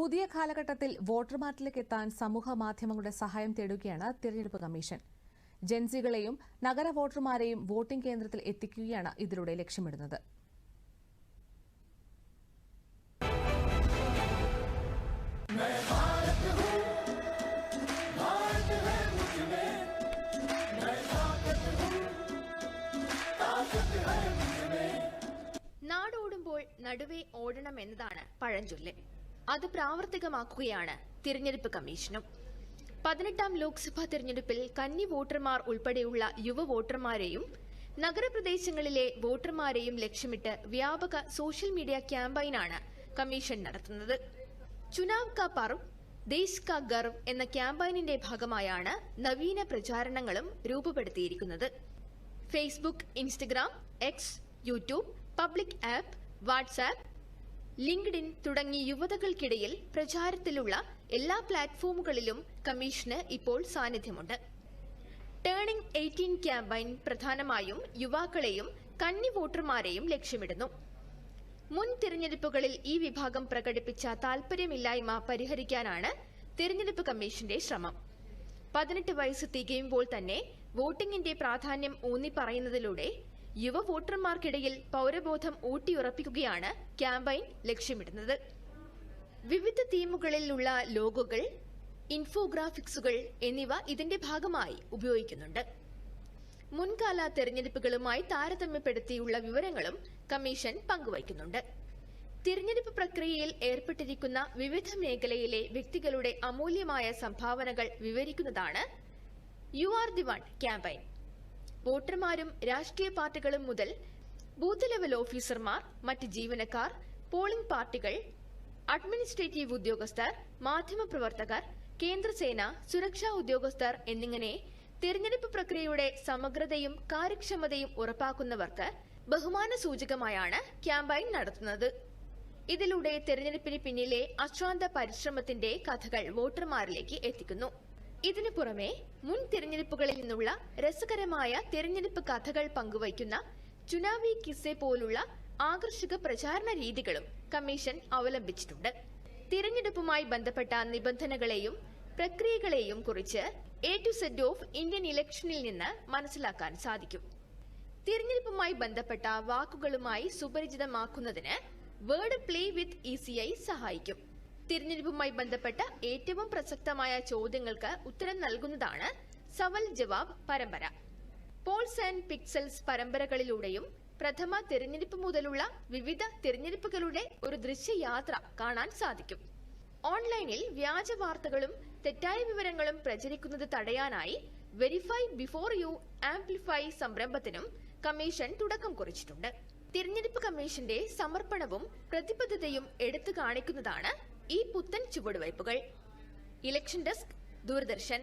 പുതിയ കാലഘട്ടത്തിൽ വോട്ടർമാരിലേക്ക് എത്താൻ സമൂഹ മാധ്യമങ്ങളുടെ സഹായം തേടുകയാണ് തിരഞ്ഞെടുപ്പ് കമ്മീഷൻ. ജൻസികളെയും നഗര വോട്ടർമാരെയും വോട്ടിംഗ് കേന്ദ്രത്തിൽ എത്തിക്കുകയാണ് ഇതിലൂടെ ലക്ഷ്യമിടുന്നത്. നാടോടുമ്പോൾ നടുവേ ഓടണമെന്നതാണ് പഴഞ്ചൊല്ല്. അത് പ്രാവർത്തികമാക്കുകയാണ് തിരഞ്ഞെടുപ്പ് കമ്മീഷനും. പതിനെട്ടാം ലോക്സഭാ തിരഞ്ഞെടുപ്പിൽ കന്നി വോട്ടർമാർ ഉൾപ്പെടെയുള്ള യുവ വോട്ടർമാരെയും നഗരപ്രദേശങ്ങളിലെ വോട്ടർമാരെയും ലക്ഷ്യമിട്ട് വ്യാപക സോഷ്യൽ മീഡിയ ക്യാമ്പയിനാണ് കമ്മീഷൻ നടത്തുന്നത്. ചുനാവ് കാ പർവ് ദേശ് കാ ഗർവ് എന്ന ക്യാമ്പയിനിന്റെ ഭാഗമായാണ് നവീന പ്രചാരണങ്ങളും രൂപപ്പെടുത്തിയിരിക്കുന്നത്. Facebook Instagram X YouTube public app WhatsApp LinkedIn തുടങ്ങി യുവതകൾക്കിടയിൽ പ്രചാരത്തിലുള്ള എല്ലാ പ്ലാറ്റ്ഫോമുകളിലും കമ്മീഷന് ഇപ്പോൾ സാന്നിധ്യമുണ്ട്. ടേണിംഗ് എയ്റ്റീൻ ക്യാമ്പയിൻ പ്രധാനമായും യുവാക്കളെയും കന്നി വോട്ടർമാരെയും ലക്ഷ്യമിടുന്നു. മുൻ തിരഞ്ഞെടുപ്പുകളിൽ ഈ വിഭാഗം പ്രകടിപ്പിച്ച താൽപര്യമില്ലായ്മ പരിഹരിക്കാനാണ് തിരഞ്ഞെടുപ്പ് കമ്മീഷന്റെ ശ്രമം. പതിനെട്ട് വയസ്സ് തികയുമ്പോൾ തന്നെ വോട്ടിംഗിന്റെ പ്രാധാന്യം ഊന്നി പറയുന്നതിലൂടെ യുവ വോട്ടർമാർക്കിടയിൽ പൗരബോധം ഊട്ടിയുറപ്പിക്കുകയാണ് ക്യാമ്പയിൻ ലക്ഷ്യമിടുന്നത്. വിവിധ തീമുകളിലുള്ള ലോഗോകൾ ഇൻഫോഗ്രാഫിക്സുകൾ എന്നിവ ഇതിന്റെ ഭാഗമായി ഉപയോഗിക്കുന്നുണ്ട്. മുൻകാല തെരഞ്ഞെടുപ്പുകളുമായി താരതമ്യപ്പെടുത്തിയുള്ള വിവരങ്ങളും കമ്മീഷൻ പങ്കുവയ്ക്കുന്നുണ്ട്. തിരഞ്ഞെടുപ്പ് പ്രക്രിയയിൽ ഏർപ്പെട്ടിരിക്കുന്ന വിവിധ മേഖലയിലെ വ്യക്തികളുടെ അമൂല്യമായ സംഭാവനകൾ വിവരിക്കുന്നതാണ് you are the one campaign. വോട്ടർമാരും രാഷ്ട്രീയ പാർട്ടികളും മുതൽ ബൂത്ത് ലെവൽ ഓഫീസർമാർ മറ്റ് ജീവനക്കാർ പോളിംഗ് പാർട്ടികൾ അഡ്മിനിസ്ട്രേറ്റീവ് ഉദ്യോഗസ്ഥർ മാധ്യമപ്രവർത്തകർ കേന്ദ്രസേന സുരക്ഷാ ഉദ്യോഗസ്ഥർ എന്നിങ്ങനെ തിരഞ്ഞെടുപ്പ് പ്രക്രിയയുടെ സമഗ്രതയും കാര്യക്ഷമതയും ഉറപ്പാക്കുന്നവർക്ക് ബഹുമാന സൂചകമായാണ് ക്യാമ്പയിൻ നടത്തുന്നത്. ഇതിലൂടെ തെരഞ്ഞെടുപ്പിന് പിന്നിലെ അശ്രാന്ത പരിശ്രമത്തിന്റെ കഥകൾ വോട്ടർമാരിലേക്ക് എത്തിക്കുന്നു. ഇതിനു പുറമെ മുൻ തിരഞ്ഞെടുപ്പുകളിൽ നിന്നുള്ള രസകരമായ തിരഞ്ഞെടുപ്പ് കഥകൾ പങ്കുവയ്ക്കുന്ന ചുനാവി കിസ്സെ പോലുള്ള ആകർഷക പ്രചാരണ രീതികളും കമ്മീഷൻ അവലംബിച്ചിട്ടുണ്ട്. തിരഞ്ഞെടുപ്പുമായി ബന്ധപ്പെട്ട നിബന്ധനകളെയും പ്രക്രിയകളെയും കുറിച്ച് A to Z of Indian ഇലക്ഷനിൽ നിന്ന് മനസ്സിലാക്കാൻ സാധിക്കും. തിരഞ്ഞെടുപ്പുമായി ബന്ധപ്പെട്ട വാക്കുകളുമായി സുപരിചിതമാക്കുന്നതിന് വേർഡ് പ്ലേ വിത്ത് ഇ സഹായിക്കും. തിരഞ്ഞെടുപ്പുമായി ബന്ധപ്പെട്ട ഏറ്റവും പ്രസക്തമായ ചോദ്യങ്ങൾക്ക് ഉത്തരം നൽകുന്നതാണ് സവൽ ജവാബ് പരമ്പര. പോൾസ് ആൻഡ് പിക്സൽസ് പരമ്പരകളിലൂടെയും പ്രഥമ തിരഞ്ഞെടുപ്പ് മുതലുള്ള വിവിധ തിരഞ്ഞെടുപ്പുകളുടെ ഒരു ദൃശ്യയാത്ര കാണാൻ സാധിക്കും. ഓൺലൈനിൽ വ്യാജ വാർത്തകളും തെറ്റായ വിവരങ്ങളും പ്രചരിക്കുന്നത് തടയാനായി വെരിഫൈ ബിഫോർ യു ആംപ്ലിഫൈ സംരംഭത്തിനും കമ്മീഷൻ തുടക്കം കുറിച്ചിട്ടുണ്ട്. തിരഞ്ഞെടുപ്പ് കമ്മീഷന്റെ സമർപ്പണവും പ്രതിബദ്ധതയും എടുത്തു കാണിക്കുന്നതാണ് ഈ പുത്തൻ ചുവടുവയ്പുകൾ ഇലക്ഷൻ ഡെസ്ക് ദൂരദർശൻ.